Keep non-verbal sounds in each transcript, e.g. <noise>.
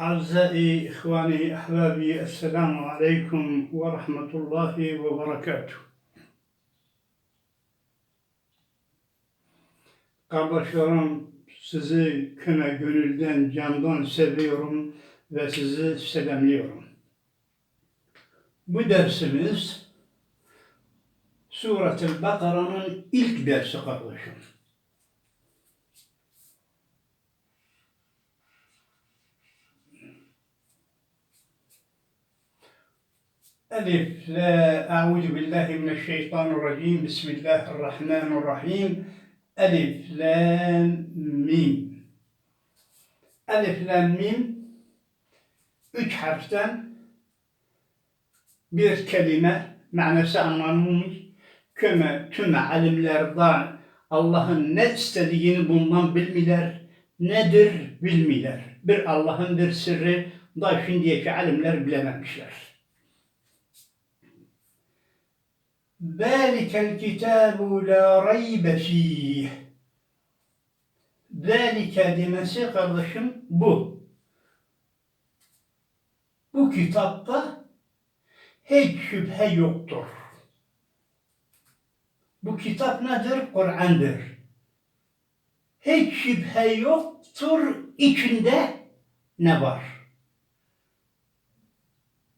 أعزائي إخواني أحبابي السلام عليكم ورحمة الله وبركاته Kardeşlerim sizi küme gönülden, candan seviyorum ve sizi selamlıyorum. Bu dersimiz Suret-i Bakara'nın ilk dersi kardeşim. ألف لا أعوذ بالله من الشيطان الرجيم بسم الله الرحمن الرحيم ألف لام ميم Elif, lam, mim üç harften bir kelime manası anlamımız köme tüme alimlerden Allah'ın ne istediğini bundan bilmiler nedir bilmiler. Bir Allah'ın bir sırrı da şimdiyeki alimler bilememişler. ذَٰلِكَ الْكِتَابُ لَا رَيْبَ ف۪يهِ ذَٰلِكَ demesi kardeşim bu. Bu kitapta hiç şüphe yoktur. Bu kitap nedir? Kur'an'dır. Hiç şüphe yoktur içinde ne var?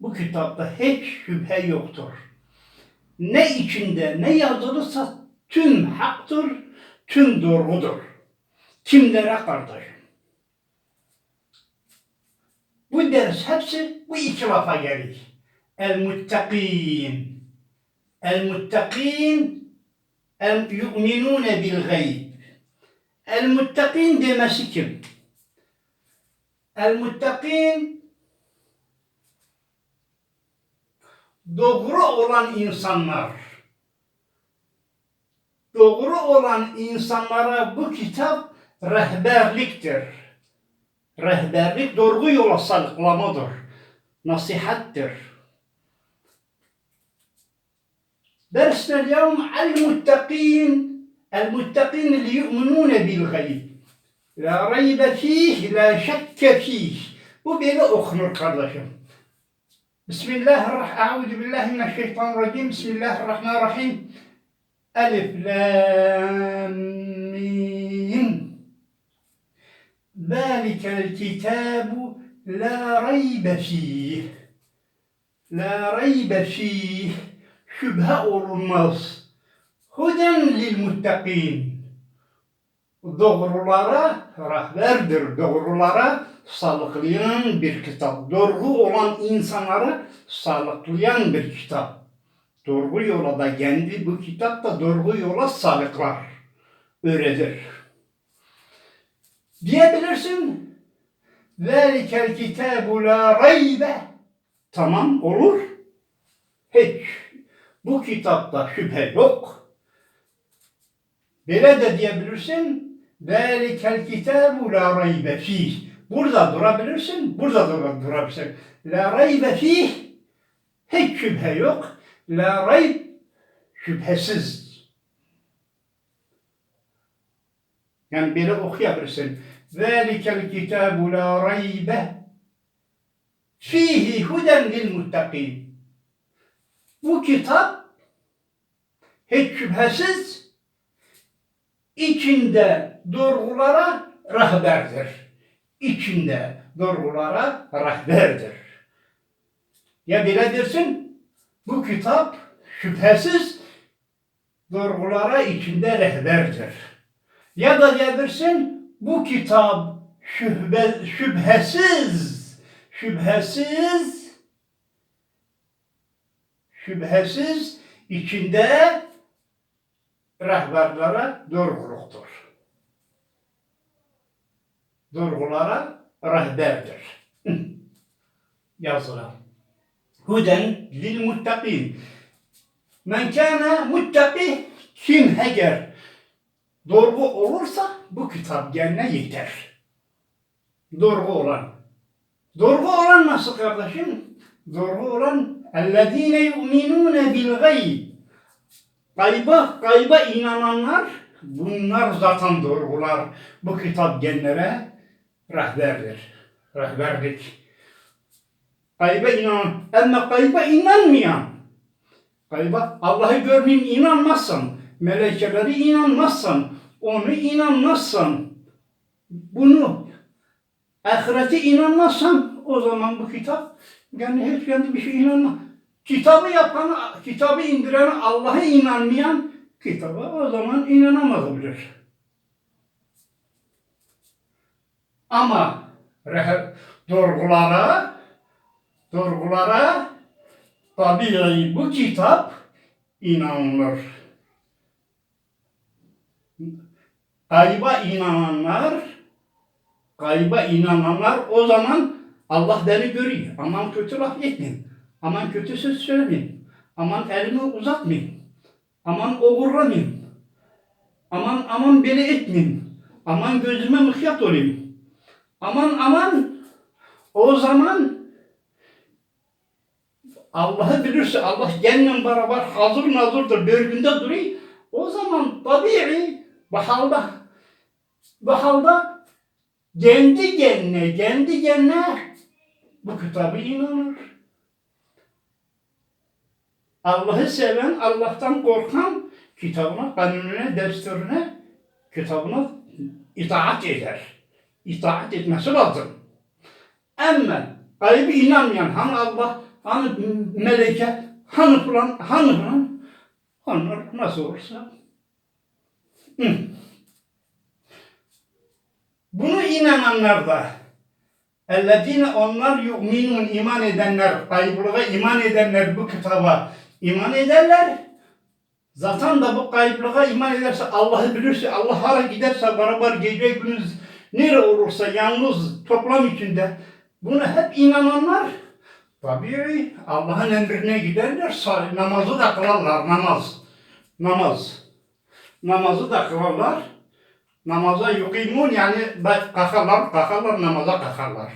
Bu kitapta hiç şüphe yoktur. Ne içinde ne yazılırsa tüm haktır, tüm doğrudur. Kimlere kardeşim? Bu ders hepsi bu iki lafa gelir. El-Muttakin. El-Muttakin el yu'minune bil gayb. El-Muttakin demesi kim? El-Muttakin doğru olan insanlar doğru olan insanlara bu kitap rehberliktir. Rehberlik doğru yola sarklamadır. Nasihattir. Dersler yevm el-muttakin el-muttakin li yu'minune bil-gayb. La raybe fih, la şekke fih. Bu böyle okunur. Bismillahirrahmanirrahim. Euzu billahi mineşşeytanirracim. Bismillahirrahmanirrahim. Elif lam mim. Zalikel kitabu la raybe fih. La raybe fih. Şüphe olunmaz. Huden lil muttakin. Doğrulara rehberdir. Doğrulara sağlıklayan bir kitap. Doğru olan insanlara sağlıklayan bir kitap. Doğru yola da kendi bu kitap da doğru yola sağlıklar. Öğretir. Diyebilirsin. Zelikel kitabu la raybe. Tamam olur. Hiç. Bu kitapta şüphe yok. Böyle de diyebilirsin. Zelikel kitabu la raybe fih. Burada durabilirsin, burada da durabilirsin. La raybe fih. Hiç şüphe yok. La rayb şüphesiz. Yani böyle okuyabilirsin. Zelikel kitabu la raybe fihi huden lil muttakin. Bu kitap hiç şüphesiz içinde doğrulara rehberdir. İçinde doğrulara rehberdir. Ya bile dersin, bu kitap şüphesiz doğrulara içinde rehberdir. Ya da diyebilirsin, bu kitap şüphe, şüphesiz, şüphesiz, şüphesiz içinde rehberlere doğruluktur. Doğrulara rehberdir. <laughs> Yazılan. Huden lil muttakin. Men kana muttaki kim eğer doğru olursa bu kitap kendine yeter. Doğru olan. Doğru olan nasıl kardeşim? Doğru olan اَلَّذ۪ينَ يُؤْمِنُونَ بِالْغَيْبِ Gayba, gayba inananlar bunlar zaten doğrular. Bu kitap genlere rehberdir. rehberlik. Gayba inan, ama gayba inanmayan, gayba Allah'ı görmeyeyim inanmazsan, melekeleri inanmazsan, onu inanmazsan, bunu ahirete inanmazsan o zaman bu kitap yani hiç kendi bir şey inanma. Kitabı yapan, kitabı indiren Allah'a inanmayan kitaba o zaman inanamazdır. Ama rehe- doğrulara, doğrulara tabii bu kitap inanılır. Gayba inananlar, gayba inananlar o zaman Allah beni görüyor. Aman kötü laf etmeyin. Aman kötü söz söylemeyin. Aman elimi uzatmayın. Aman uğurlamayın. Aman aman beni etmeyin. Aman gözüme mıhyat olayım. Aman aman o zaman Allah'ı bilirse Allah kendinle beraber hazır nazırdır bölgünde duruyor. O zaman tabii bu halde bu halde kendi kendine kendi kendine bu kitabı inanır. Allah'ı seven, Allah'tan korkan kitabına, kanununa, desturuna, kitabına itaat eder. İtaat etmesi lazım. Ama gaybı inanmayan hani Allah, hani meleke, hani falan, hani falan onlar nasıl olursa Bunu inananlar da ellezine onlar yu'minun iman edenler, gaybılığa iman edenler bu kitaba iman ederler. Zaten da bu gaybılığa iman ederse, Allah'ı bilirse, Allah hala giderse beraber gece gündüz nere olursa yalnız toplam içinde bunu hep inananlar tabii Allah'ın emrine giderler, namazı da kılarlar, namaz. Namaz. Namazı da kılarlar. Namaza yukimun yani kalkarlar, kalkarlar, namaza kalkarlar.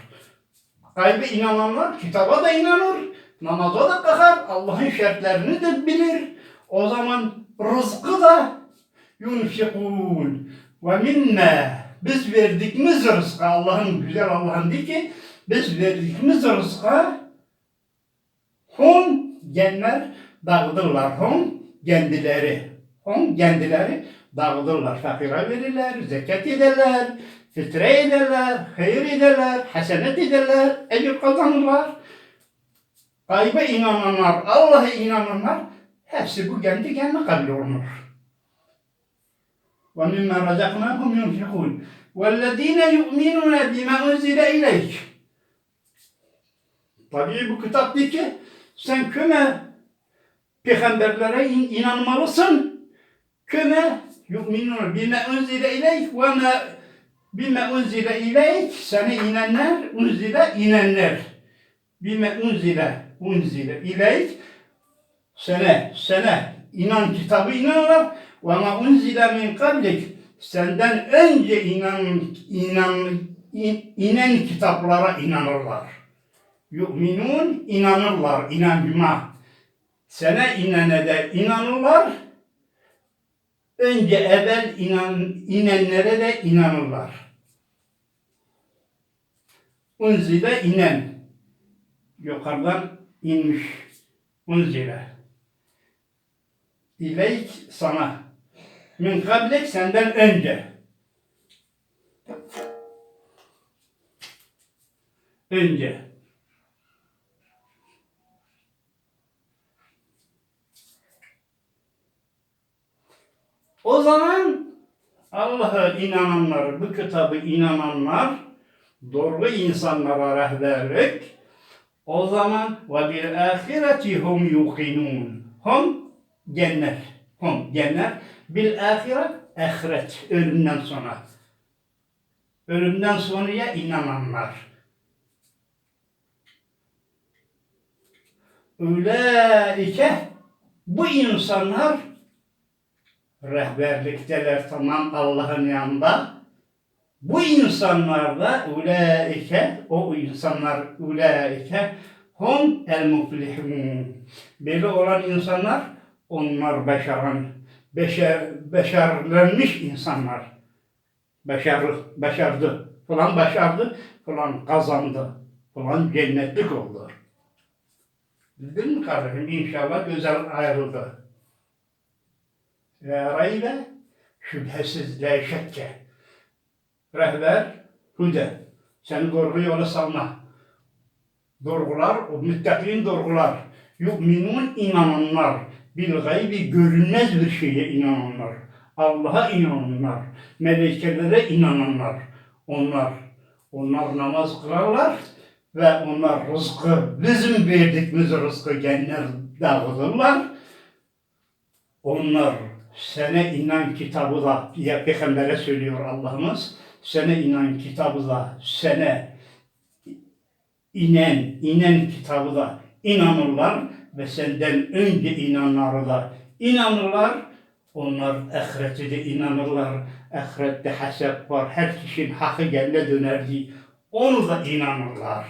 Gaybe inananlar kitaba da inanır, namaza da kalkar, Allah'ın şartlarını da bilir. O zaman rızkı da yunfikun ve minne biz verdikimiz rızkı? Allah'ın güzel Allah'ın di ki biz verdikimiz rızkı? Hum genler dağıdırlar. Hum kendileri. Hum kendileri dağıdırlar. Fakire verirler zekat ederler fitre ederler hayır ederler hasenet ederler ecir kazanırlar Gaybe inananlar, Allah'a inananlar hepsi bu kendi kendine kabul olunur. وَمِمَّا رَزَقْنَاهُمْ يُنْفِقُونَ وَالَّذ۪ينَ يُؤْمِنُونَ بِمَا اُنْزِلَ اِلَيْكِ Tabii bu kitap değil ki sen köme peygamberlere inanmalısın. Köme yu'minun bime unzile ileyk ve ma bime unzile ileyk sana inenler, unzile inenler. Bime unzile unzile ileyk sana sana inan kitabı inanırlar ve ma unzile min kablik senden önce inan inan in- inen kitaplara inanırlar. Yu'minun inanırlar, inancıma. Sana inene de inanırlar. Önce evvel inan, inenlere de inanırlar. Unzile inen. Yukarıdan inmiş. Unzile. İleyk sana. Min kablek senden önce. Önce. O zaman Allah'a inananlar, bu kitabı inananlar, doğru insanlara rehberlik, o zaman ve bil ahireti hum yuqinun. Hum cennet. Hum cennet. Bil ahiret ahiret. Ölümden sonra. Ölümden sonraya inananlar. Ülaike bu insanlar rehberlikteler tamam Allah'ın yanında. Bu insanlar da ulaike, o insanlar ulaike hum el muflihun. Böyle olan insanlar onlar beşeran, beşer, beşerlenmiş insanlar. Beşer, beşerdi. Falan başardı, falan kazandı. Falan cennetlik oldu. Bildin mi kardeşim? İnşallah güzel ayrıldı. Ve raybe şüphesiz şekke. Rehber, hüde. Seni doğru yola salma. Doğrular, o müttakin doğrular. Yu'minun inananlar. Bil gaybi görünmez bir şeye inananlar. Allah'a inananlar. Melekelere inananlar. Onlar, onlar namaz kılarlar ve onlar rızkı, bizim verdiğimiz rızkı kendiler dağıtırlar. Onlar sene inan kitabı da diye peygambere söylüyor Allah'ımız. Sene inan kitabı da sene inen, inen kitabı da inanırlar ve senden önce inananları da inanırlar. Onlar ahirete de inanırlar. Ahirette hesap var. Her kişinin hakkı gelle dönerdi. Onu da inanırlar.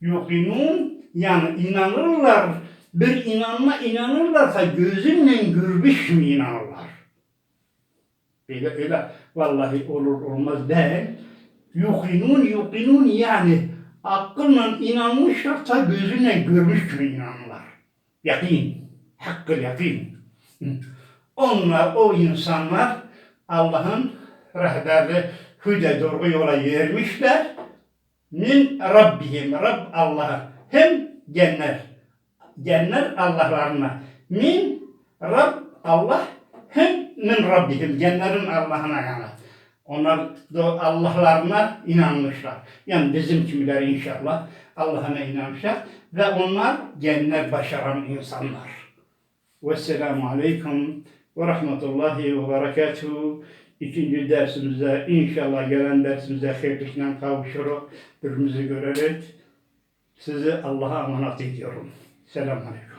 Yukinun yani inanırlar. Bir inanma inanırlarsa gözünle görmüş mü inanırlar. Öyle öyle vallahi olur olmaz değil. Yukinun yukinun yani akılla inanmışlarsa gözünle görmüş mü inanırlar. Yakin. Hakkı yakin. Onlar o insanlar Allah'ın rehberli hüde doğru yola yermişler. Min Rabbihim. Rabb Allah'a. Hem cennet. Cennet Allah'larına. Min Rabb Allah hem min Rabbihim. Cennetin Allah'ına yani. Onlar da Allah'larına inanmışlar. Yani bizim kimiler inşallah Allah'ına inanmışlar. Ve onlar cennet başaran insanlar. Vesselamu Aleyküm ve Rahmetullahi ve Berekatuhu. İkinci dersimize inşallah gelen dersimize hayırlıkla kavuşuruz. Birbirimizi görerek sizi Allah'a emanet ediyorum. Selamun Aleyküm.